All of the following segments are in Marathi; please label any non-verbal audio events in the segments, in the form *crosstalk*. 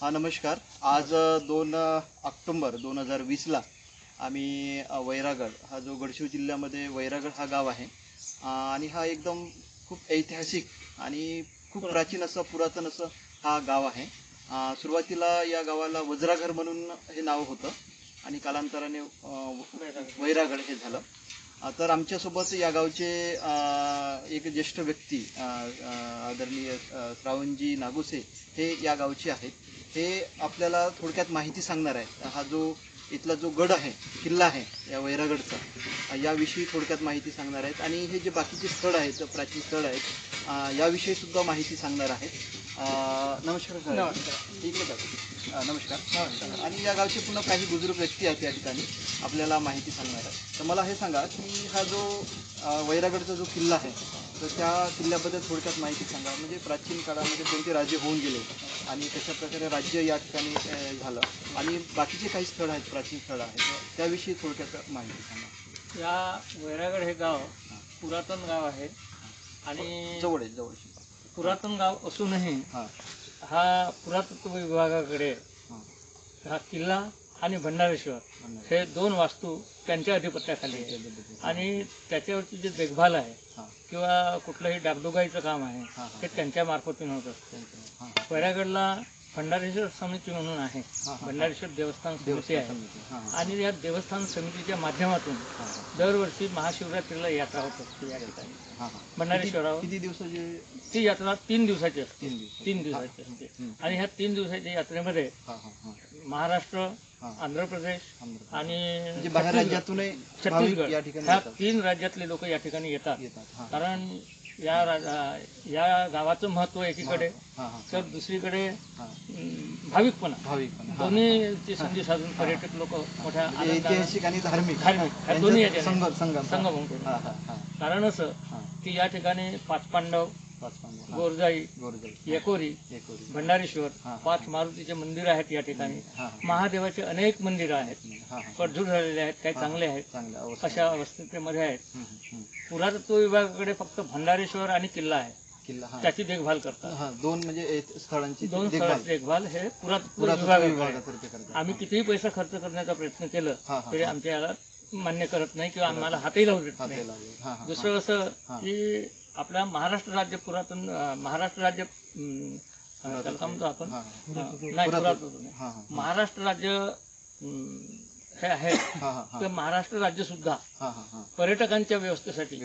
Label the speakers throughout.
Speaker 1: हा नमस्कार. आज दोन ऑक्टोंबर दोन हजार वीसला आम्ही वैरागड हा जो गडचिरोली जिल्ह्यामध्ये वैरागड हा गाव आहे आणि हा एकदम खूप ऐतिहासिक आणि खूप प्राचीन असं पुरातन असं हा गाव आहे. सुरुवातीला या गावाला वज्राघर म्हणून हे नाव होतं आणि कालांतराने वैरागड हे झालं. तर आमच्यासोबत या गावचे एक ज्येष्ठ व्यक्ती आदरणीय श्रावणजी नागुसे हे या गावचे आहेत. हे आपल्याला थोडक्यात माहिती सांगणार आहेत हा जो इथला जो गड आहे किल्ला आहे या वैरागडचा याविषयी थोडक्यात माहिती सांगणार आहेत. आणि हे जे बाकीचे स्थळ आहेत प्राचीन स्थळ आहेत याविषयी सुद्धा माहिती सांगणार आहेत नमस्कार सर. इकडे नमस्कार. आणि या गावचे पुन्हा काही बुजुर्ग व्यक्ती आहेत या ठिकाणी आपल्याला माहिती सांगणार आहे तर मला हे सांगा की हा जो वैरागडचा जो किल्ला आहे तर त्या किल्ल्याबद्दल थोडक्यात माहिती सांगा. म्हणजे प्राचीन काळामध्ये कोणते राजे होऊन गेले आणि कशा प्रकारे राज्य या ठिकाणी झालं? आणि बाकीचे काही स्थळ आहेत प्राचीन स्थळ आहेत. त्याविषयी थोडक्यात माहिती सांगा.
Speaker 2: या वैरागड हे गाव पुरातन गाव आहे. आणि
Speaker 1: जवळ आहे जवळ
Speaker 2: पुरातन गाव असूनही
Speaker 1: हां.
Speaker 2: हा पुरातत्व विभागाकडे
Speaker 1: हां.
Speaker 2: किल्ला आणि भंडारेश्वर हे दोन वास्तू त्यांच्या अधिपत्याखाली आणि त्याच्यावरची जी देखभाल आहे किंवा कुठलंही डागडुगाईचं काम आहे. ते त्यांच्या मार्फतून होत असते. वैरागडला भंडारेश्वर समिती म्हणून आहे. भंडारेश्वर देवस्थान समिती आहे. आणि या देवस्थान समितीच्या माध्यमातून दरवर्षी महाशिवरात्रीला यात्रा होत असते या ठिकाणी. भंडारेश्वरावर.
Speaker 1: किती दिवसाचे?
Speaker 2: ती यात्रा तीन दिवसाची असते.
Speaker 1: तीन दिवस
Speaker 2: तीन दिवसाची असते. आणि ह्या तीन दिवसाच्या यात्रेमध्ये महाराष्ट्र. आंध्र प्रदेश आणि
Speaker 1: म्हणजे बाहेर राज्यातूनही
Speaker 2: छत्तीसगड.
Speaker 1: या ठिकाणी
Speaker 2: ह्या तीन राज्यातले लोक या ठिकाणी येतात. कारण या या गावाचं महत्त्व एकीकडे तर दुसरीकडे भाविकपणा.
Speaker 1: भाविक पण हां.
Speaker 2: दोन्हीची संधी साधून पर्यटक लोक मोठ्या
Speaker 1: म्हणजे ऐतिहासिक आणि धार्मिक.
Speaker 2: धार्मिक. दोन्ही
Speaker 1: संगम संगम.
Speaker 2: संगम कारण असं की या ठिकाणी पाच पांडव. गोरजाई एकोरी भंडारेश्वर. पाच मारुतीचे मंदिर आहेत या ठिकाणी. महादेवाचे अनेक मंदिरं आहेत. पडझड झालेले आहेत काही चांगले आहेत. अशा अवस्थेमध्ये आहेत. पुरातत्व विभागाकडे फक्त भंडारेश्वर आणि किल्ला आहे.
Speaker 1: किल्ला
Speaker 2: त्याची देखभाल करतात.
Speaker 1: दोन म्हणजे स्थळांची
Speaker 2: दोन स्थळाची देखभाल हे पुरातत्व.
Speaker 1: विभागातर्फे करतात.
Speaker 2: आम्ही कितीही पैसा खर्च करण्याचा प्रयत्न केलं तरी आमच्या याला मान्य करत नाही किंवा आम्हाला हातही लावू देत नाही. दुसरं असं. की आपल्या महाराष्ट्र राज्य पुरातन महाराष्ट्र राज्य म्हणतो आपण? नाही महाराष्ट्र राज्य हे आहे. तर महाराष्ट्र राज्य सुद्धा पर्यटकांच्या व्यवस्थेसाठी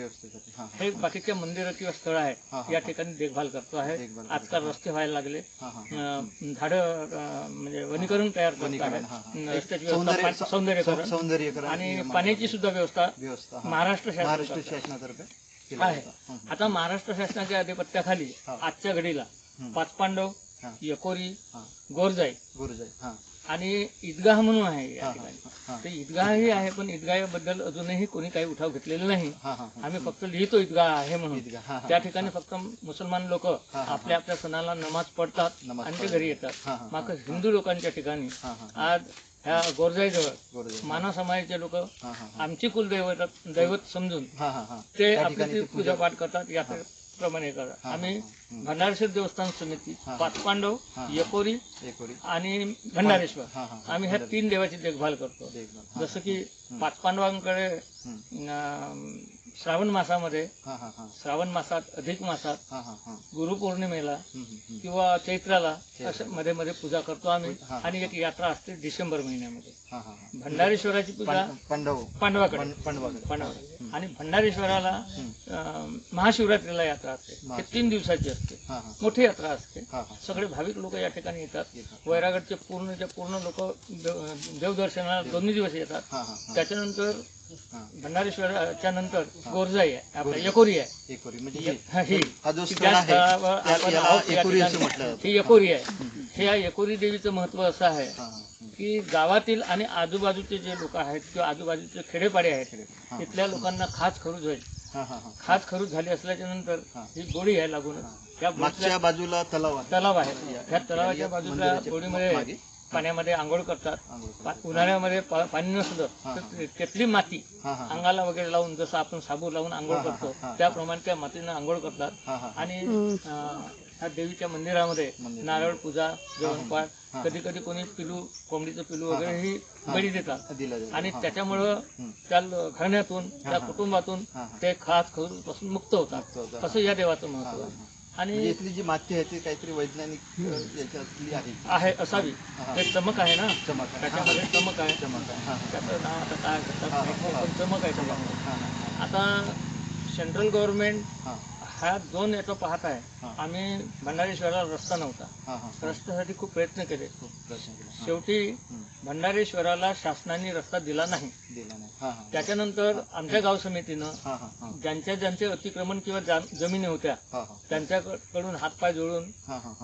Speaker 1: हां
Speaker 2: बाकीच्या मंदिरं किंवा स्थळ आहेत या. ठिकाणी देखभाल करतो आहे. आजकाल रस्ते व्हायला लागले. झाडं म्हणजे वनीकरण तयार करत
Speaker 1: हा, हा.
Speaker 2: पा- सौंदर्यीकरण. आणि पाण्याची सुद्धा व्यवस्था. महाराष्ट्र.
Speaker 1: शासनातर्फे. केलं
Speaker 2: आहे.
Speaker 1: हं, हं.
Speaker 2: आता महाराष्ट्र शासनाच्या अधिपत्याखाली
Speaker 1: हा.
Speaker 2: आजच्या घडीला
Speaker 1: हं.
Speaker 2: पाच पांडव
Speaker 1: हा.
Speaker 2: यकोरी
Speaker 1: हां
Speaker 2: गोरजाई
Speaker 1: गुरुजाई हां
Speaker 2: आणि ईदगाह म्हणून आहे या
Speaker 1: हां
Speaker 2: ठिकाणी
Speaker 1: हां
Speaker 2: ते ईदगाहही आहे पण ईदगाहबद्दल अजूनही कोणी काही उठाव घेतलेला नाही
Speaker 1: हां हां हां
Speaker 2: आम्ही फक्त लिहितो ईदगाह आहे म्हणून
Speaker 1: ईदगाह, हां, हां,
Speaker 2: त्या. ठिकाणी फक्त मुसलमान लोक
Speaker 1: हा, हा.
Speaker 2: आपल्या आपल्या सणाला नमाज पडतात
Speaker 1: नमाज
Speaker 2: आणि ते
Speaker 1: पडतात.
Speaker 2: घरी येतात
Speaker 1: हां, हां,
Speaker 2: मात्र. हिंदू लोकांच्या ठिकाणी
Speaker 1: हां हां
Speaker 2: आज ह्या गोरजाईजवळ
Speaker 1: गुरुजाई
Speaker 2: मानव समाजाचे लोक आमची कुलदैवत दैवत समजून ते आपली पूजा पाठ करतात यात्रेप्रमाणे
Speaker 1: हा,
Speaker 2: करतात आम्ही. भंडारेश्वर देवस्थान समिती. पाच पांडव. यकोरी आणि भंडारेश्वर. आम्ही ह्या तीन देवाची देखभाल करतो. जसं की पाच पांडवांकडे श्रावण मासामध्ये श्रावण मासात अधिक मासात गुरुपौर्णिमेला. किंवा चैत्राला. असं मध्ये मध्ये पूजा करतो आम्ही. आणि एक यात्रा असते डिसेंबर महिन्यामध्ये. भंडारेश्वराची पूजा
Speaker 1: पांड- पांडव
Speaker 2: पांडवाकडे.
Speaker 1: पांड- पांडवाकडे.
Speaker 2: आणि भंडारेश्वराला महाशिवरात्रीला यात्रा असते. हे. तीन दिवसाची असते. मोठी यात्रा असते. सगळे भाविक लोक या ठिकाणी येतात. वैरागडचे पूर्णच्या पूर्ण लोक देवदर्शनाला दोन्ही दिवस येतात. त्याच्यानंतर भंडारेश्वराच्या नंतर गोरजाई आहे यकोरी आहे.
Speaker 1: एकोरी म्हणजे हे.
Speaker 2: हा, ही
Speaker 1: हा जो
Speaker 2: की
Speaker 1: स्थळ
Speaker 2: ज्या
Speaker 1: आहे
Speaker 2: स्थळावर
Speaker 1: त्या-
Speaker 2: आपण
Speaker 1: याला
Speaker 2: आहोत या
Speaker 1: एकोरी असं
Speaker 2: ठिकाणी,
Speaker 1: म्हटलं जातं.
Speaker 2: ही यकोरी आहे. हे या यकोरी देवीचं महत्त्व असं आहे
Speaker 1: हां हां. हं.
Speaker 2: की गावातील आणि आजूबाजूचे जे लोक आहेत किंवा आजूबाजूचे खेडेपाडे आहेत
Speaker 1: हां
Speaker 2: तिथल्या लोकांना खास खरूज होईल.
Speaker 1: हां हां हां.
Speaker 2: खास खरूज झाली असल्याच्या नंतर
Speaker 1: हा.
Speaker 2: ही गोडी आहे लागून. त्या
Speaker 1: मागच्या बाजूला तलाव आहे.
Speaker 2: तलाव आहे. त्या तलावाच्या बाजूला
Speaker 1: मंदिराच्या
Speaker 2: गोडीमध्ये
Speaker 1: मागे.
Speaker 2: पाण्यामध्ये आंघोळ करतात. उन्हाळ्यामध्ये पाणी नसलं तर त्यातली माती अंगाला वगैरे लावून जसं आपण साबू लावून आंघोळ करतो. त्याप्रमाणे त्या मातीनं आंघोळ करतात आणि ह्या देवीच्या मंदिरामध्ये
Speaker 1: मंदिर.
Speaker 2: नारळ पूजा जेवणपाठ. कधी कधी कोणी पिलू कोंबडीचं पिलू वगैरे ही बळी देतात आणि. त्याच्यामुळं. त्या घराण्यातून त्या. कुटुंबातून. ते खास खरून पासून मुक्त होतात. असं या देवाचं
Speaker 1: महत्त्व
Speaker 2: आहे. आणि
Speaker 1: म्हणजे इथली जी माती आहे ती काहीतरी वैज्ञानिक याच्यातली आहे.
Speaker 2: आहे असावी. ते चमक आहे ना?
Speaker 1: चमक आहे.
Speaker 2: त्याच्यामध्ये चमक आहे.
Speaker 1: चमक आहे.
Speaker 2: त्याचं नाव आता काय? चमक आहे
Speaker 1: हा,
Speaker 2: आता सेंट्रल गव्हर्नमेंट
Speaker 1: हा.
Speaker 2: दोन याचं पाहत आहे. आम्ही भंडारेश्वराला रस्ता नव्हता. रस्त्यासाठी खूप प्रयत्न केले. शेवटी. भंडारेश्वराला शासनाने रस्ता दिला नाही. त्याच्यानंतर आमच्या गाव समितीनं
Speaker 1: हा, हा, हा.
Speaker 2: ज्यांच्या ज्यांचे अतिक्रमण किंवा जमिनी होत्या. त्यांच्याकडून हातपाय जोडून.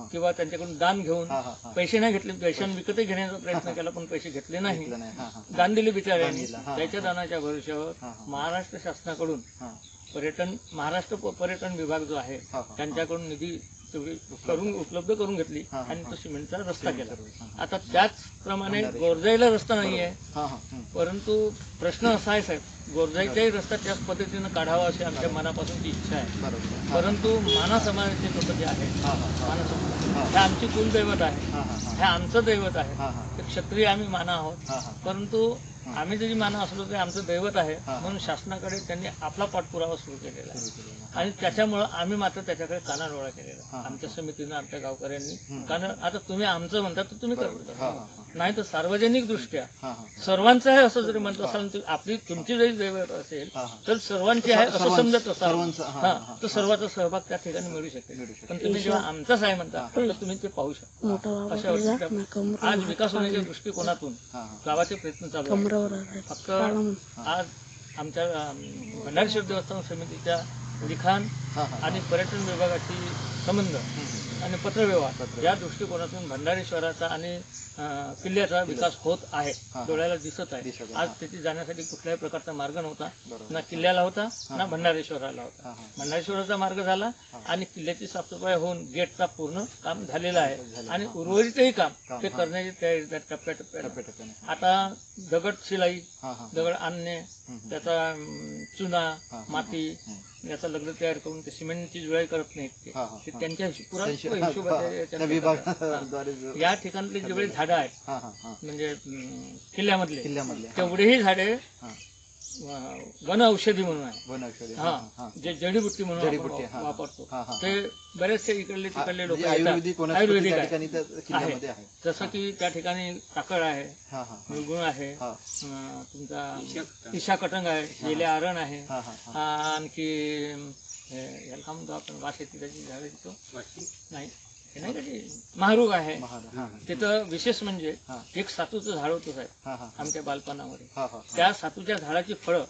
Speaker 2: किंवा त्यांच्याकडून दान घेऊन. पैसे नाही घेतले पैशां विकतही घेण्याचा प्रयत्न केला पण पैसे घेतले नाही. दान दिले बिचाऱ्यांनी त्याच्या. दानाच्या भरोश्यावर. महाराष्ट्र शासनाकडून पर्यटन महाराष्ट्र पर्यटन विभाग जो आहे. त्यांच्याकडून निधी करून उपलब्ध करून घेतली आणि तो. सिमेंटचा रस्ता केला. आता त्याचप्रमाणे. गोरजाईला रस्ता नाही आहे.
Speaker 1: हम्म.
Speaker 2: परंतु प्रश्न असा आहे साहेब गोरजाईचाही रस्ता त्याच पद्धतीनं काढावा अशी आमच्या मनापासूनची इच्छा आहे परंतु माना समाजाचे लोक जे आहेत
Speaker 1: हा,
Speaker 2: आमची कुलदैवत आहे
Speaker 1: हा,
Speaker 2: आमचं दैवत आहे. ते क्षत्रिय आम्ही माना आहोत. परंतु आम्ही जरी माना असलो तरी आमचं दैवत आहे. म्हणून शासनाकडे त्यांनी आपला पाठपुरावा सुरू केलेला आहे. आणि त्याच्यामुळं आम्ही मात्र त्याच्याकडे कानाडोळा केलेला. आमच्या समितीनं आमच्या गावकऱ्यांनी. कारण आता तुम्ही आमचं म्हणता तर तुम्ही करता
Speaker 1: हा.
Speaker 2: नाही तर सार्वजनिक दृष्ट्या. सर्वांचं आहे असं जरी म्हणत असाल तर आपली तुमची जरी दैवत असेल. तर सर्वांची आहे असं
Speaker 1: सर्वांचं-
Speaker 2: समजत असाल
Speaker 1: सर्वांचं, हा,
Speaker 2: तर सर्वांचा सहभाग त्या ठिकाणी मिळू शकेल. पण तुम्ही जेव्हा आमचाच आहे म्हणता तर तुम्ही ते पाहू शकता अशा आज विकास होण्याच्या दृष्टिकोनातून. गावाचे प्रयत्न चालू फक्त आज आमच्या भंडारेश्वर देवस्थान समितीच्या लिखाण. आणि पर्यटन विभागाची संबंध. आणि पत्रव्यवहार. या दृष्टिकोनातून भंडारेश्वराचा आणि अं, किल्ल्याचा विकास होत आहे. डोळ्याला दिसत आहे आज. तिथे जाण्यासाठी कुठल्याही प्रकारचा मार्ग नव्हता. ना किल्ल्याला होता. ना भंडारेश्वराला होता. भंडारेश्वराचा मार्ग झाला. आणि किल्ल्याची साफसफाई होऊन गेटचा पूर्ण काम झालेलं आहे आणि. उर्वरितही काम ते. करण्याची तयारी त्या टप्प्याटप्प्याने
Speaker 1: टप्प्याटप्प्याने.
Speaker 2: आता दगड शिलाई. दगड आणणे. त्याचा चुना. माती. याचा लग्न तयार करून ते सिमेंटची जुळाई करत नाहीत ते. त्यांच्या. या ठिकाणले जेवढे झाडं आहेत. म्हणजे किल्ल्यामधले
Speaker 1: किल्ल्यामधले हा.
Speaker 2: तेवढेही झाडे वन औषधी म्हणून आहे. हा
Speaker 1: हा, हा.
Speaker 2: जे जडीबुट्टी म्हणून
Speaker 1: जडीबुट्टी,
Speaker 2: आपण
Speaker 1: हा.
Speaker 2: वापरतो
Speaker 1: हा, हा,
Speaker 2: ते बरेचसे इकडले तिकडले लोक
Speaker 1: म्हणजे आयुर्वेदिक वनस्पती
Speaker 2: आयुर्वेदिक
Speaker 1: त्या
Speaker 2: आहे
Speaker 1: ठिकाणी त्या किल्ल्यामध्ये आहे
Speaker 2: जसं की त्या ठिकाणी टाकळ आहे
Speaker 1: हा, हा, हा.
Speaker 2: आहे
Speaker 1: हा.
Speaker 2: अं, तुमचा ईशा कटंग आहे गेले आरण आहे
Speaker 1: हा, हा, हा.
Speaker 2: आणखी हे, याला काय म्हणतो आपण वास येते त्याची झाडं तिथं नाही महारूग आहे. तिथं विशेष म्हणजे. एक सातूचं झाड होतं साहेब. आमच्या बालपणामध्ये. त्या सातूच्या झाडाची फळं.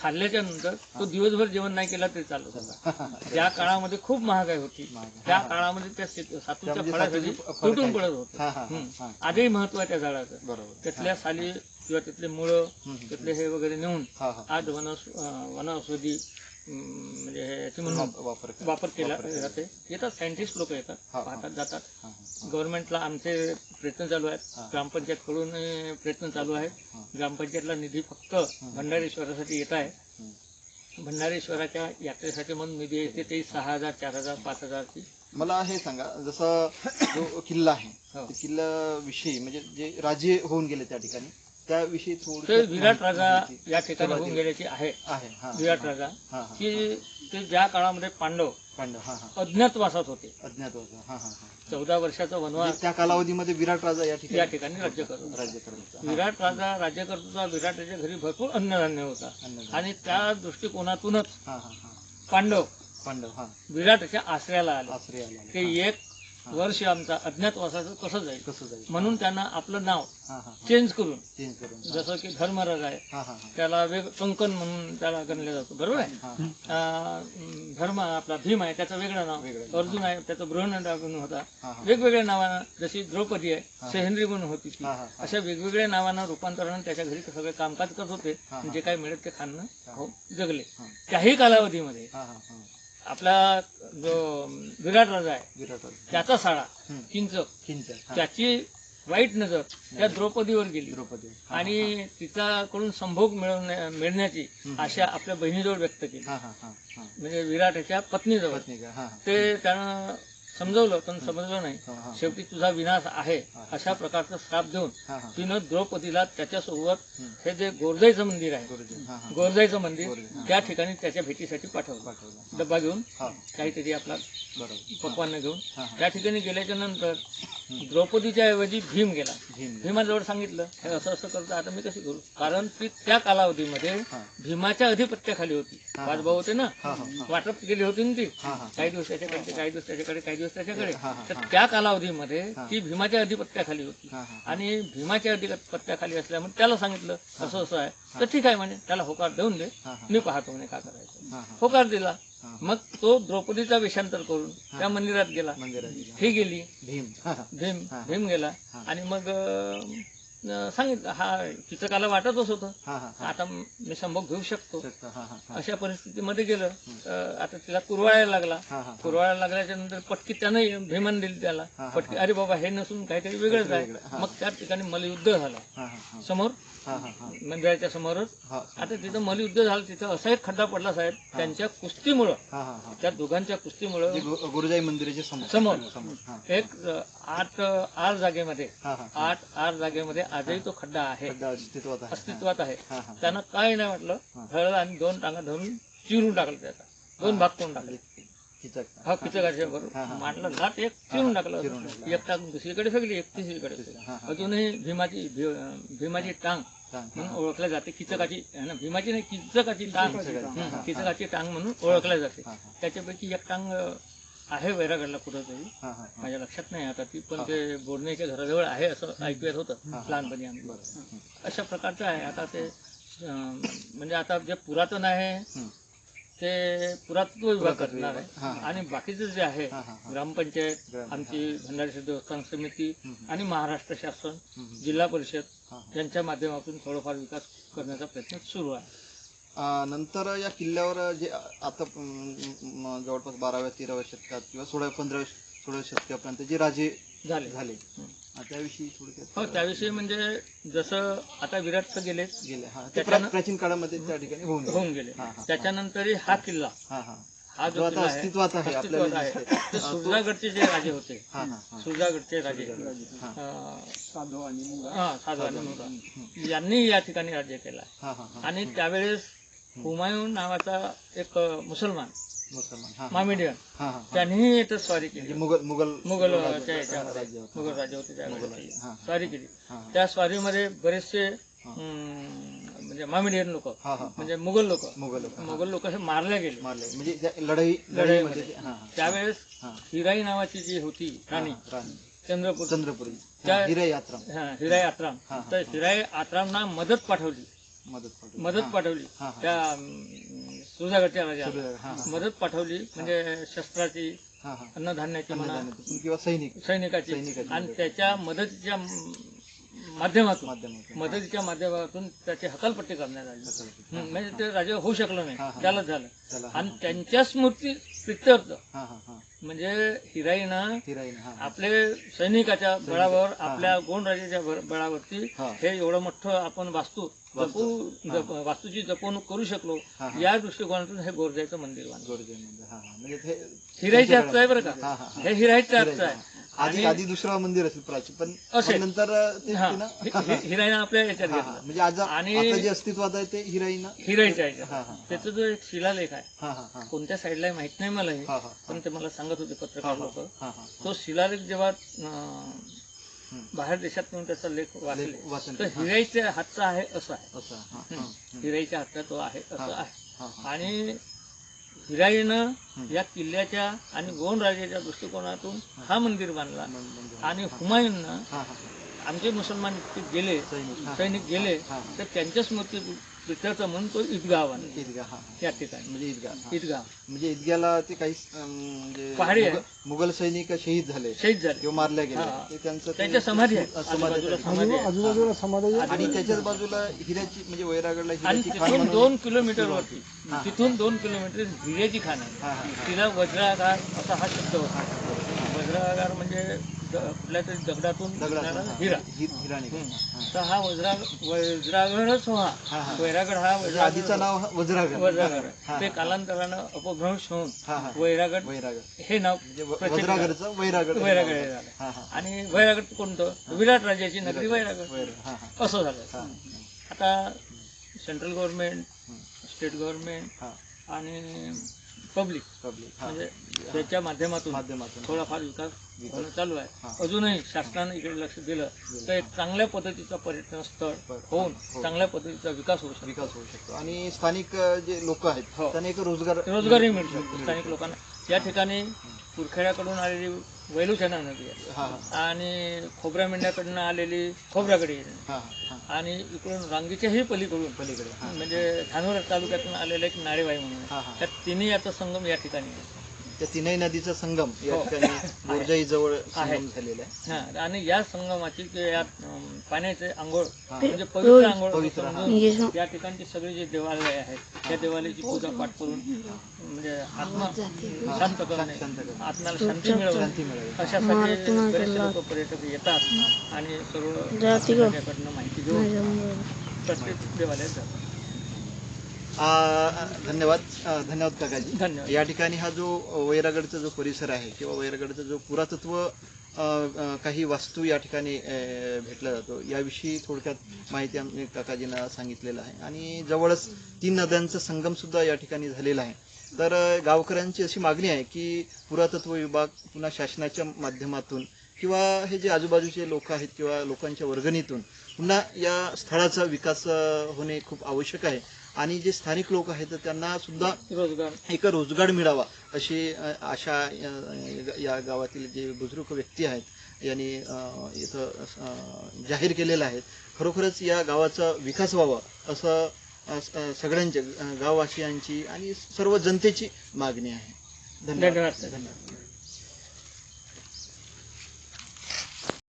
Speaker 2: खाल्ल्याच्या नंतर तो दिवसभर जेवण नाही केला तरी चालत होता. ज्या काळामध्ये खूप महागाई होती. त्या. काळामध्ये त्या सातूच्या
Speaker 1: त्यामध्ये
Speaker 2: फळासाठी तुटून. पडत होत. आजही महत्त्व आहे त्या झाडाचं
Speaker 1: बरोबर
Speaker 2: त्यातल्या साली किंवा त्यातले मुळं. त्यातले हे वगैरे नेऊन. आज वनौष अं, वनौषधी म्हणजे याची म्हणून
Speaker 1: वाप- वापर.
Speaker 2: वापर केला. जाते येतात सायंटिस्ट लोक येतात. पाहतात जातात. गव्हर्नमेंटला आमचे प्रयत्न चालू आहेत. ग्रामपंचायतकडून अं, प्रयत्न चालू आहेत. ग्रामपंचायतला निधी फक्त भंडारेश्वरासाठी येत आहे. भंडारेश्वराच्या यात्रेसाठी म्हणून निधी येते ते सहा हजार चार हजार पाच हजारची
Speaker 1: मला हे सांगा जसं जो किल्ला आहे
Speaker 2: हो.
Speaker 1: त्या किल्ल्याविषयी म्हणजे जे राजे होऊन गेले त्या ठिकाणी त्याविषयी थोडी
Speaker 2: विराट राजा या ठिकाणी होऊन गेल्याची आहे.
Speaker 1: आहे हा
Speaker 2: विराट राजा.
Speaker 1: हा हा
Speaker 2: की ते ज्या काळामध्ये पांडव
Speaker 1: पांडव हा हा.
Speaker 2: अज्ञातवासात होते.
Speaker 1: अज्ञात होता हा हा हा.
Speaker 2: चौदा वर्षाचा वनवास
Speaker 1: म्हणजे त्या कालावधीमध्ये विराट राजा या
Speaker 2: या
Speaker 1: ठिकाणी
Speaker 2: ठिकाणी राज्य करत होता.
Speaker 1: राज्य करत होता. हा.
Speaker 2: विराट राजा राज्य करत होता विराटाच्या घरी भरपूर अन्नधान्य होता.
Speaker 1: अन्नधान्य.
Speaker 2: आणि त्या दृष्टिकोनातूनच
Speaker 1: हा हा हा.
Speaker 2: पांडव
Speaker 1: पांडव हा.
Speaker 2: विराटच्या आश्रयाला आले.
Speaker 1: आश्रय आले.
Speaker 2: ते एक वर्ष आमचा अज्ञातवासाचं कसं जाईल?
Speaker 1: कसं जाईल?
Speaker 2: म्हणून त्यांना आपलं नाव चेंज करून
Speaker 1: चेंज करून.
Speaker 2: जसं की धर्मराज आहे त्याला वेग कंकन म्हणून त्याला गणले जातो. बरोबर आहे? धर्म आपला भीम आहे त्याचं वेगळं नाव. अर्जुन आहे त्याचं बृहण म्हणून होता. वेगवेगळ्या नावानं जशी द्रौपदी आहे सहेंद्री म्हणून होती ती. अशा वेगवेगळ्या नावानं रूपांतरण त्याच्या घरी सगळे कामकाज करत होते. जे काही मिळत ते खाणं जगले. त्याही कालावधीमध्ये
Speaker 1: हा हा हा.
Speaker 2: आपला जो विराट राजा आहे
Speaker 1: विराट राजा.
Speaker 2: त्याचा साळा
Speaker 1: हम्म.
Speaker 2: किंच
Speaker 1: किंच हा.
Speaker 2: त्याची वाईट नजर त्या द्रौपदीवर गेली.
Speaker 1: द्रौपदी. हा,
Speaker 2: आणि तिच्याकडून संभोग मिळवण्या मिळण्याची आशा आपल्या बहिणीजवळ व्यक्त केली.
Speaker 1: हा हा हा हा.
Speaker 2: म्हणजे विराटाच्या पत्नीजवळ.
Speaker 1: पत्नी का हा हा.
Speaker 2: ते त्यानं समजवलं पण समजलं नाही. शेवटी तुझा विनाश आहे. अशा प्रकारचा श्राप देऊन. तिनं द्रौपदीला त्याच्यासोबत. हे जे गोरजाईचं मंदिर आहे
Speaker 1: गुरुजी
Speaker 2: गोरजाईचं मंदिर. त्या ठिकाणी त्याच्या भेटीसाठी पाठवलं डब्बा घेऊन काहीतरी आपला पकवान घेऊन. त्या ठिकाणी गेल्याच्यानंतर द्रौपदीच्या ऐवजी भीम गेला.
Speaker 1: भीम
Speaker 2: भीमाजवळ सांगितलं हे असं असं करतं आता मी कशी करू? कारण ती त्या कालावधीमध्ये भीमाच्या अधिपत्याखाली होती.
Speaker 1: हा.
Speaker 2: वाजभाऊ होते ना? वाटप केली होती ना ती? काही दिवस त्याच्याकडे काही दिवस त्याच्याकडे काही दिवस त्याच्याकडे तर. त्या कालावधीमध्ये. ती भीमाच्या अधिपत्याखाली होती. आणि भीमाच्या अधिपत्याखाली असल्यामुळे त्याला सांगितलं असं असं आहे. तर ठीक आहे म्हणे त्याला होकार देऊन दे. मी पाहतो म्हणे काय करायचं. होकार दिला. मग तो द्रौपदीचा वेषांतर करून त्या मंदिरात गेला. ही गेली.
Speaker 1: भीम.
Speaker 2: भीम. भीम गेला. आणि मग सांगितलं हा चित्रकाला वाटतच होतं. आता मी संभोग घेऊ शकतो. अशा परिस्थितीमध्ये गेलं. आता तिला कुरवाळायला लागला. कुरवाळायला लागल्याच्या नंतर पटकी त्यानं भीमन दिली त्याला. पटकी अरे बाबा हे नसून काहीतरी वेगळंच
Speaker 1: वेगळं,
Speaker 2: आहे. मग त्या ठिकाणी मलयुद्ध झालं. समोर मंदिराच्या समोरच.
Speaker 1: हा
Speaker 2: आता तिथं मलयुद्ध झालं तिथं असा एक खड्डा पडला साहेब. त्यांच्या कुस्तीमुळं.
Speaker 1: हा हा हा.
Speaker 2: त्या दोघांच्या कुस्तीमुळं
Speaker 1: गुरुजाई मंदिराच्या समोर.
Speaker 2: एक आठ आठ जागेमध्ये. आठ आठ जागेमध्ये आजही तो खड्डा आहे.
Speaker 1: अस्तित्वात आहे.
Speaker 2: अस्तित्वात आहे. त्यानं काय नाही वाटलं
Speaker 1: हा.
Speaker 2: फळ आणि दोन टांगा धरून चिरून टाकलं त्याचा. दोन भाग करून टाकले. हा
Speaker 1: हा,
Speaker 2: बरोबर. मांडलं घाट एक चिरून टाकलं
Speaker 1: चिरून टाकलं.
Speaker 2: एक टाक दुसरीकडे फेकली एक तिसरीकडे फेकली.
Speaker 1: हा, हा.
Speaker 2: अजूनही भीमाची भी- भीमाची टांग. म्हणून ओळखल्या जाते किचकाची है ना, भीमाची नाही किचकाची टांग
Speaker 1: किचकाची टांग.
Speaker 2: हं, किचकाची टांग म्हणून ओळखल्या जाते
Speaker 1: हा हा
Speaker 2: त्याच्यापैकी एक टांग अं, आहे वैरागडला कुठंतरी
Speaker 1: हा हा हा
Speaker 2: माझ्या लक्षात नाही आता ती पण ते बोडण्याच्या घराजवळ आहे असं ऐकू येत होतं. लहानपणी आम्ही
Speaker 1: बरं.
Speaker 2: अशा प्रकारचं आहे आता ते अं, म्हणजे आता जे पुरातन आहे
Speaker 1: हं.
Speaker 2: ते पुरातत्व विभाग करणार आहे. आणि बाकीचं जे आहे. ग्रामपंचायत
Speaker 1: ग्राम-
Speaker 2: आमची भंडारी देवस्थान समिती. आणि महाराष्ट्र शासन. जिल्हा परिषद. यांच्या माध्यमातून थोडंफार विकास करण्याचा प्रयत्न सुरू आहे
Speaker 1: नंतर या किल्ल्यावर जे आता जवळपास बाराव्या तेराव्या शतकात किंवा सोळाव्या पंधराव्या सोळाव्या शतकापर्यंत जे राजे
Speaker 2: झाले.
Speaker 1: झाले.
Speaker 2: हं.
Speaker 1: त्याविषयी थोडक्यात
Speaker 2: हो त्याविषयी म्हणजे जसं आता विराट तर गेले
Speaker 1: गेले. हा ते
Speaker 2: त्याच्यानं-
Speaker 1: प्रा- प्राचीन काळामध्ये त्या ठिकाणी होऊन गेले.
Speaker 2: होऊन गेले.
Speaker 1: हा, हा,
Speaker 2: त्याच्यानंतरही हा किल्ला.
Speaker 1: हा हा.
Speaker 2: हा
Speaker 1: जो
Speaker 2: जो
Speaker 1: आता
Speaker 2: किल्ला आहे
Speaker 1: अस्तित्वात आहे
Speaker 2: अस्तित्वात
Speaker 1: आपल्याला
Speaker 2: आहे.
Speaker 1: दिसतंय.
Speaker 2: ते
Speaker 1: हा, तो-
Speaker 2: सुरजागडचे जे राजे होते.
Speaker 1: हा हा हा.
Speaker 2: सुरजागडचे राजे.
Speaker 1: हा.
Speaker 2: अं,
Speaker 3: साधू आणि मुंगा.
Speaker 2: हा साधू आणि मुगा. यांनी या ठिकाणी राज्य केलं.
Speaker 1: हा हा हा.
Speaker 2: आणि त्यावेळेस हुमायून नावाचा एक अं, मुसलमान
Speaker 1: मुसलमान. हा
Speaker 2: मामिडियन
Speaker 1: हा हा हा.
Speaker 2: त्यांनीही इथं स्वारी
Speaker 1: म्हणजे
Speaker 2: केली
Speaker 1: मुघल मुघल
Speaker 2: मुघल
Speaker 1: राज्य-
Speaker 2: च्या याच्यामध्ये
Speaker 1: राज्य होतं.
Speaker 2: मुघल
Speaker 1: मुघल हा.
Speaker 2: स्वारी केली.
Speaker 1: हा.
Speaker 2: त्या स्वारीमध्ये बरेचसे
Speaker 1: हा.
Speaker 2: म्हणजे मामिडियन लोक.
Speaker 1: हा हा हा.
Speaker 2: म्हणजे मुघल लोक.
Speaker 1: मुघल लोक, हा.
Speaker 2: मुघल लोक हे मारले गेले.
Speaker 1: मारले म्हणजे त्या लढाई
Speaker 2: लढाईमध्ये.
Speaker 1: लढाईमध्ये. ते- हा हा.
Speaker 2: त्यावेळेस
Speaker 1: हा.
Speaker 2: हिराई नावाची जी होती राणी
Speaker 1: हा, राणी.
Speaker 2: चंद्रपूर.
Speaker 1: चंद्रपुरी.
Speaker 2: त्या-
Speaker 1: हिरा यात्रा
Speaker 2: हा, हिराई आत्राम.
Speaker 1: हा, हा,
Speaker 2: तर हिराई आत्रामना मदत पाठवली.
Speaker 1: मदत पाठवली.
Speaker 2: मदत
Speaker 1: हा,
Speaker 2: पाठवली.
Speaker 1: हा, हा.
Speaker 2: त्या अं,
Speaker 1: हा, हा.
Speaker 2: मदत पाठवली म्हणजे शस्त्राची
Speaker 1: हा हा.
Speaker 2: अन्नधान्याची म्हणा
Speaker 1: किंवा सैनिक.
Speaker 2: सैनिकाची.
Speaker 1: सैनिकाची
Speaker 2: आणि
Speaker 1: मदत.
Speaker 2: त्याच्या मदतीच्या म- माध्यमातून
Speaker 1: माध्यमातून.
Speaker 2: मदतीच्या माध्यमातून त्याची हकालपट्टी करण्यात आली. हं, म्हणजे ते राजा होऊ शकलं
Speaker 1: हा,
Speaker 2: नाही. त्यालाच झालं.
Speaker 1: चला हा,
Speaker 2: आणि त्यांच्या स्मृती
Speaker 1: हा हा हा
Speaker 2: म्हणजे हिराईनं
Speaker 1: हिराईन हा हा.
Speaker 2: आपले सैनिकाच्या बळावर आपल्या गोंडराजाच्या बळ- बळावरती
Speaker 1: हा.
Speaker 2: हे एवढं मोठं आपण वास्तू
Speaker 1: वास्तू.
Speaker 2: जपू वास्तूची जपवणूक करू शकलो
Speaker 1: हा, हा.
Speaker 2: या दृष्टिकोनातून हे गोरजाचं मंदिर बांधलं
Speaker 1: हा हा म्हणजे ते
Speaker 2: हिराईच्या हातचं आहे बरं का
Speaker 1: हा, हा.
Speaker 2: हे हिराईच्या हातचं आहे.
Speaker 1: आधी आधी दुसरं मंदिर असेल प्राचीन पण
Speaker 2: असेल.
Speaker 1: नंतर ते
Speaker 2: हा.
Speaker 1: ते ना?
Speaker 2: हि- हि- हिराईनं आपल्या याच्यात
Speaker 1: हा, हा.
Speaker 2: घेतलं.
Speaker 1: म्हणजे आज
Speaker 2: आणि-
Speaker 1: आता जे अस्तित्वात आहे ते हिराईन?
Speaker 2: हिराईच्या
Speaker 1: हा,
Speaker 2: याच्यात
Speaker 1: हा.
Speaker 2: त्याचा जो एक शिलालेख आहे.
Speaker 1: हा हा हा.
Speaker 2: कोणत्या साईडला आहे माहीत नाही मला हे
Speaker 1: हा, हा, हा.
Speaker 2: पण ते मला सांगत होते पत्रकार लोक.
Speaker 1: हा हा.
Speaker 2: तो शिलालेख जेव्हा अं,
Speaker 1: हम्म.
Speaker 2: बाहेर देशात नेऊन त्याचा लेख वाचले.
Speaker 1: वाचन
Speaker 2: तर हिराईच्या हातचा आहे असं आहे.
Speaker 1: असं हा, हा,
Speaker 2: हं. हिराईच्या हातचा तो आहे असं
Speaker 1: हा.
Speaker 2: आहे.
Speaker 1: हा, हा.
Speaker 2: आणि हिराईनं. या किल्ल्याच्या आणि गोंड राजाच्या दृष्टिकोनातून हा. मंदिर बांधला.
Speaker 1: म्हणजे-
Speaker 2: आणि हुमायूननं
Speaker 1: हा हा.
Speaker 2: आमचे मुसलमान गेले
Speaker 1: सैनिक.
Speaker 2: गेले. तर त्यांच्या स्मृती प्रित्यर्थ म्हणून तो ईदगाह बांधला
Speaker 1: ईदगाह हा.
Speaker 2: या ठिकाणी
Speaker 1: म्हणजे ईदगाह हा. म्हणजे ईदगाला ते काही अं, म्हणजे
Speaker 2: पहाडी आहे.
Speaker 1: मुघल- मुघल सैनिक शहीद झाले
Speaker 2: शहीद झाले
Speaker 1: किंवा मारल्या गेले
Speaker 2: हा.
Speaker 1: ते त्यांचं ते-
Speaker 2: त्यांच्या समाधी आहे
Speaker 1: अं, समाधी
Speaker 2: आजूबाजूला
Speaker 1: आहे.
Speaker 2: समाधी आहे
Speaker 3: आजूबाजूला समाधी आहे.
Speaker 1: आणि त्याच्याच बाजूला हिऱ्याची म्हणजे वैरागडला
Speaker 2: आणि
Speaker 1: हिऱ्याची खाण
Speaker 2: तिथून
Speaker 1: म्हणून-
Speaker 2: दोन किलोमीटर वरती
Speaker 1: हा.
Speaker 2: तिथून दोन किलोमीटर हिऱ्याची खाण
Speaker 1: हा, हा,
Speaker 2: आहे
Speaker 1: हा.
Speaker 2: तिला वज्रागार असा हा शब्द होता वज्रागार म्हणजे कुठल्या तरी दगडातून निघणारा हिरा.
Speaker 1: हि-.
Speaker 2: तर हा वज्रा वज्रागडच
Speaker 1: हा.
Speaker 2: वैरागड हा
Speaker 1: म्हणजे आधीचं नाव वज्रागड
Speaker 2: वज्रागड ते. कालांतरानं अपभ्रंश होऊन वैरागड
Speaker 1: वैरागड.
Speaker 2: हे नाव
Speaker 1: म्हणजे. वज्रागडचं वैरागड
Speaker 2: वैरागड झालं. आणि वैरागड कोणतं? विराट राजाची नगरी वैरागड.
Speaker 1: वैर
Speaker 2: असं झालं. आता सेंट्रल गव्हर्नमेंट. स्टेट गव्हर्नमेंट आणि पब्लिक
Speaker 1: पब्लिक
Speaker 2: म्हणजे त्याच्या माध्यमातून
Speaker 1: माध्यमातून
Speaker 2: थोडाफार विकास. होणं चालू. आहे अजूनही शासनाने इकडे लक्ष दिलं तर एक चांगल्या पद्धतीचा पर्यटन स्थळ. होऊन
Speaker 1: हो.
Speaker 2: चांगल्या पद्धतीचा विकास होऊ शकतो
Speaker 1: विकास होऊ शकतो आणि स्थानिक जे लोक आहेत
Speaker 2: हो.
Speaker 1: त्यांना एक रोजगार
Speaker 2: रोजगारही मिळू शकतो स्थानिक लोकांना या ठिकाणी कुरखेड्याकडून आलेली वैलूचना नदी आहे
Speaker 1: हा हा
Speaker 2: आणि खोबऱ्या मेंढ्याकडनं आलेली खोबऱ्याकडे.
Speaker 1: हा हा
Speaker 2: आणि इकडून रांगीच्याही पलीकडून
Speaker 1: पलीकडे हा
Speaker 2: म्हणजे धानोर तालुक्यातून आलेलं एक नाळेबाई म्हणून.
Speaker 1: हा
Speaker 2: त्या तिन्ही याचा संगम या ठिकाणी आहे.
Speaker 1: त्या तीनही नदीचा संगम या
Speaker 2: हो.
Speaker 1: ठिकाणी जवळ. *laughs* संगम झालेला आहे
Speaker 2: हा आणि या संगमाची जे या अं, पाण्याचे आंघोळ. म्हणजे पवित्र आंघोळ
Speaker 1: पवित्र, हा.
Speaker 2: समजून या ठिकाणचे सगळे जे देवालय आहेत त्या देवालयाची पूजा पाठ करून म्हणजे आत्मा शांत करणे
Speaker 1: शांत करणे.
Speaker 2: आत्म्याला शांती मिळवणे
Speaker 1: शांती मिळावी
Speaker 2: अशासाठी बरेचसे लोक पर्यटक येतात आणि सर्व माहिती घेऊन प्रत्येक देवालयात जातात
Speaker 1: धन्यवाद. धन्यवाद काकाजी.
Speaker 2: धन्यवाद.
Speaker 1: या ठिकाणी हा जो वैरागडचा जो परिसर आहे किंवा वैरागडचा जो पुरातत्व काही वास्तू या ठिकाणी भेटला जातो याविषयी थोडक्यात माहिती आम्ही काकाजींना सांगितलेलं आहे. आणि जवळच तीन नद्यांचा संगम सुद्धा या ठिकाणी झालेला आहे. तर गावकऱ्यांची अशी मागणी आहे की पुरातत्व विभाग पुन्हा शासनाच्या माध्यमातून किंवा हे जे आजूबाजूचे लोक आहेत किंवा लोकांच्या वर्गणीतून पुन्हा या स्थळाचा विकास होणे खूप आवश्यक आहे. आणि जे स्थानिक लोक आहेत त्यांना सुद्धा
Speaker 2: रोजगार.
Speaker 1: एक रोजगार मिळावा अशी आशा या गावातील जे बुजुर्ग व्यक्ती आहेत यांनी इथं जाहीर केलेलं आहे. खरोखरच या गावाचा विकास व्हावा असं सगळ्यांच्या गाववासियांची आणि सर्व जनतेची मागणी आहे.
Speaker 2: धन्यवाद.
Speaker 1: धन्यवाद.